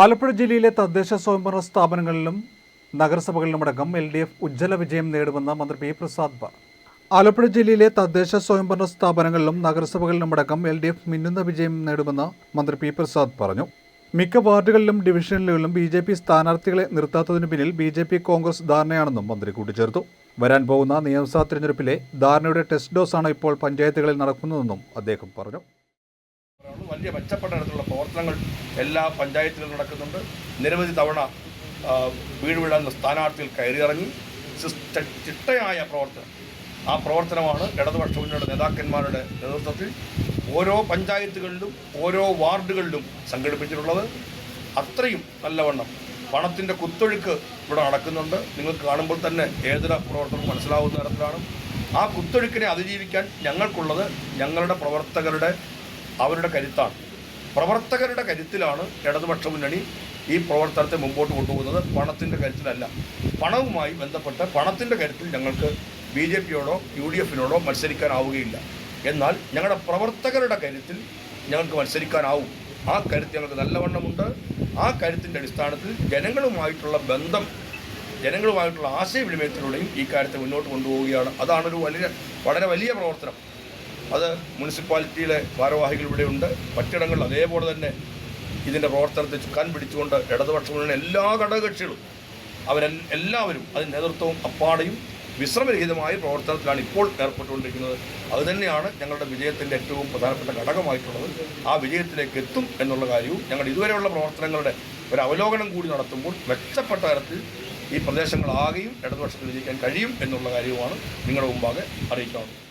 ആലപ്പുഴ ജില്ലയിലെ തദ്ദേശ സ്വയംഭരണ സ്ഥാപനങ്ങളിലും നഗരസഭകളിലുമടക്കം എൽ ഡി എഫ് ഉജ്ജ്വല വിജയം നേടുമെന്ന് മന്ത്രി പി പ്രസാദ് പറഞ്ഞു ആലപ്പുഴ ജില്ലയിലെ തദ്ദേശ സ്വയംഭരണ സ്ഥാപനങ്ങളിലും നഗരസഭകളിലുമടക്കം എൽ ഡി എഫ് മിന്നുന്ന വിജയം നേടുമെന്ന് മന്ത്രി പി പ്രസാദ് പറഞ്ഞു. മിക്ക വാർഡുകളിലും ഡിവിഷനുകളിലും ബി ജെ പി സ്ഥാനാർത്ഥികളെ നിർത്താത്തതിനു പിന്നിൽ ബി ജെ പി കോൺഗ്രസ് ധാരണയാണെന്നും മന്ത്രി കൂട്ടിച്ചേർത്തു. വരാൻ പോകുന്ന നിയമസഭാ തിരഞ്ഞെടുപ്പിലെ ധാരണയുടെ ടെസ്റ്റ് ഡോസാണ് ഇപ്പോൾ പഞ്ചായത്തുകളിൽ നടക്കുന്നതെന്നും അദ്ദേഹം പറഞ്ഞു. വലിയ മെച്ചപ്പെട്ട തരത്തിലുള്ള പ്രവർത്തനങ്ങൾ എല്ലാ പഞ്ചായത്തിലും നടക്കുന്നുണ്ട്. നിരവധി തവണ വീട് വീഴാൻ സ്ഥാനാർത്ഥികൾ കയറിയിറങ്ങി. ചിട്ടയായ പ്രവർത്തനം. ആ പ്രവർത്തനമാണ് ഇടതുപക്ഷ മുന്നണിയുടെ നേതാക്കന്മാരുടെ നേതൃത്വത്തിൽ ഓരോ പഞ്ചായത്തുകളിലും ഓരോ വാർഡുകളിലും സംഘടിപ്പിച്ചിട്ടുള്ളത്. അത്രയും നല്ലവണ്ണം പണത്തിന്റെ കുത്തൊഴുക്ക് ഇവിടെ നടക്കുന്നുണ്ട്. നിങ്ങൾ കാണുമ്പോൾ തന്നെ ഏതൊരു പ്രവർത്തനം മനസ്സിലാവുന്ന തരത്തിലാണ്. ആ കുത്തൊഴുക്കിനെ അതിജീവിക്കാൻ ഞങ്ങൾക്കുള്ളത് ഞങ്ങളുടെ പ്രവർത്തകരുടെ അവരുടെ കരുത്താണ്. പ്രവർത്തകരുടെ കരുത്തിലാണ് ഇടതുപക്ഷ മുന്നണി ഈ പ്രവർത്തനത്തെ മുമ്പോട്ട് കൊണ്ടുപോകുന്നത്. പണത്തിന്റെ കരുത്തിലല്ല. പണവുമായി ബന്ധപ്പെട്ട് പണത്തിന്റെ കരുത്തിൽ ഞങ്ങൾക്ക് ബി ജെ പിയോടോ യു ഡി എഫിനോടോ മത്സരിക്കാനാവുകയില്ല. എന്നാൽ ഞങ്ങളുടെ പ്രവർത്തകരുടെ കരുത്തിൽ ഞങ്ങൾക്ക് മത്സരിക്കാനാവും. ആ കരുത്ത് ഞങ്ങൾക്ക് നല്ലവണ്ണമുണ്ട്. ആ കരുത്തിന്റെ അടിസ്ഥാനത്തിൽ ജനങ്ങളുമായിട്ടുള്ള ബന്ധം ജനങ്ങളുമായിട്ടുള്ള ആശയവിനിമയത്തിലൂടെയും ഈ കാര്യത്തെ മുന്നോട്ട് കൊണ്ടുപോവുകയാണ്. അതാണൊരു വലിയ വളരെ വലിയ പ്രവർത്തനം. അത് മുനിസിപ്പാലിറ്റിയിലെ ഭാരവാഹികൾ ഉണ്ട്. മറ്റിടങ്ങളിൽ അതേപോലെ തന്നെ ഇതിന്റെ പ്രവർത്തനത്തെ ചുക്കാൻ പിടിച്ചുകൊണ്ട് ഇടതുപക്ഷം എല്ലാ ഘടകകക്ഷികളും അവരെ എല്ലാവരും അതിന് നേതൃത്വവും അപ്പാടെയും വിശ്രമരഹിതമായ പ്രവർത്തനത്തിലാണ് ഇപ്പോൾ ഏർപ്പെട്ടുകൊണ്ടിരിക്കുന്നത്. അതുതന്നെയാണ് ഞങ്ങളുടെ വിജയത്തിന്റെ ഏറ്റവും പ്രധാനപ്പെട്ട ഘടകമായിട്ടുള്ളത്. ആ വിജയത്തിലേക്ക് എത്തും എന്നുള്ള കാര്യവും ഞങ്ങളുടെ ഇതുവരെയുള്ള പ്രവർത്തനങ്ങളുടെ ഒരു അവലോകനം കൂടി നടത്തുമ്പോൾ മെച്ചപ്പെട്ട തരത്തിൽ ഈ പ്രദേശങ്ങളാകെയും ഇടതുപക്ഷത്തിൽ വിജയിക്കാൻ കഴിയും എന്നുള്ള കാര്യവുമാണ് നിങ്ങളുടെ മുമ്പാകെ അറിയിക്കാവുന്നത്.